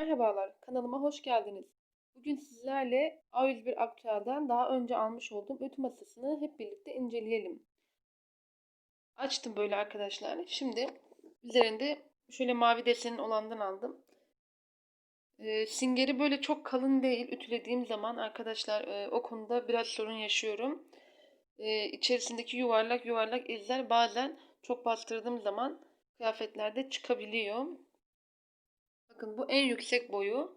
Merhabalar, kanalıma hoş geldiniz. Bugün sizlerle A101 Aktüel'den daha önce almış olduğum ütü masasını hep birlikte inceleyelim. Açtım böyle arkadaşlar. Şimdi üzerinde şöyle mavi desenin olandan aldım. Ee, singeri böyle çok kalın değil. Ütülediğim zaman arkadaşlar e, o konuda biraz sorun yaşıyorum. Ee, içerisindeki yuvarlak yuvarlak izler bazen çok bastırdığım zaman kıyafetlerde çıkabiliyor. Bakın bu en yüksek boyu.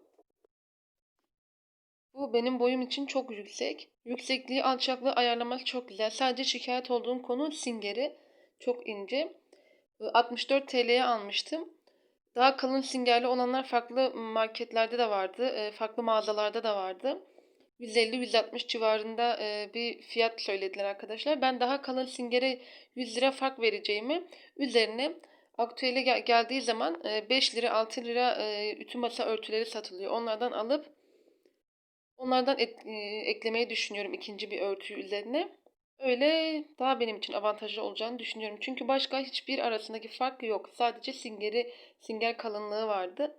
Bu benim boyum için çok yüksek. Yüksekliği, alçaklığı ayarlaması çok güzel. Sadece şikayet olduğum konu singeri. Çok ince. 64 TL'ye almıştım. Daha kalın singerli olanlar farklı marketlerde de vardı. Farklı mağazalarda da vardı. 150-160 civarında bir fiyat söylediler arkadaşlar. Ben daha kalın singere 100 lira fark vereceğimi üzerine aktüele gel- geldiği zaman 5 lira 6 lira ütü masa örtüleri satılıyor. Onlardan alıp onlardan et- eklemeyi düşünüyorum ikinci bir örtü üzerine. Öyle daha benim için avantajlı olacağını düşünüyorum. Çünkü başka hiçbir arasındaki fark yok. Sadece singeri, singer kalınlığı vardı.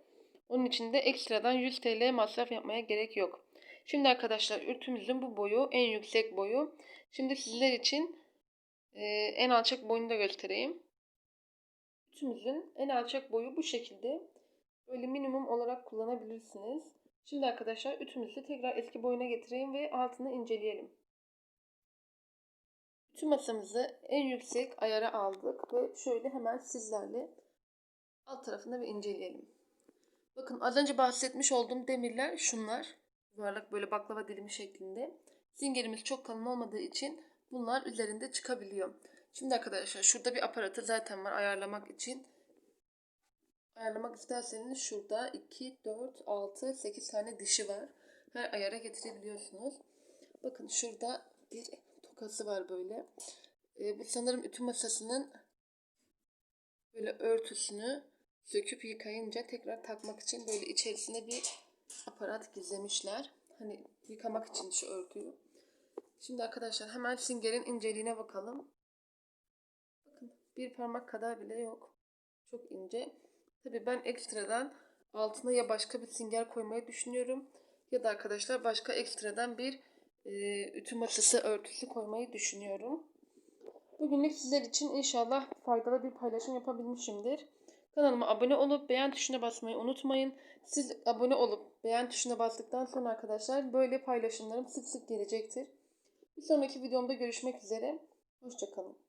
Onun için de ekstradan 100 TL masraf yapmaya gerek yok. Şimdi arkadaşlar örtümüzün bu boyu en yüksek boyu. Şimdi sizler için en alçak boyunu da göstereyim. Ütümüzün en alçak boyu bu şekilde. Böyle minimum olarak kullanabilirsiniz. Şimdi arkadaşlar ütümüzü tekrar eski boyuna getireyim ve altını inceleyelim. Ütü masamızı en yüksek ayara aldık ve şöyle hemen sizlerle alt tarafında bir inceleyelim. Bakın az önce bahsetmiş olduğum demirler şunlar. Yuvarlak böyle baklava dilimi şeklinde. Zingerimiz çok kalın olmadığı için bunlar üzerinde çıkabiliyor. Şimdi arkadaşlar şurada bir aparatı zaten var ayarlamak için. Ayarlamak isterseniz şurada 2, 4, 6, 8 tane dişi var. Her ayara getirebiliyorsunuz. Bakın şurada bir tokası var böyle. Ee, bu sanırım ütü masasının böyle örtüsünü söküp yıkayınca tekrar takmak için böyle içerisine bir aparat gizlemişler. Hani yıkamak için şu örtüyü. Şimdi arkadaşlar hemen singerin inceliğine bakalım. Bir parmak kadar bile yok. Çok ince. Tabi ben ekstradan altına ya başka bir singer koymayı düşünüyorum. Ya da arkadaşlar başka ekstradan bir e, ütü masası örtüsü koymayı düşünüyorum. Bugünlük sizler için inşallah faydalı bir paylaşım yapabilmişimdir. Kanalıma abone olup beğen tuşuna basmayı unutmayın. Siz abone olup beğen tuşuna bastıktan sonra arkadaşlar böyle paylaşımlarım sık sık gelecektir. Bir sonraki videomda görüşmek üzere. Hoşçakalın.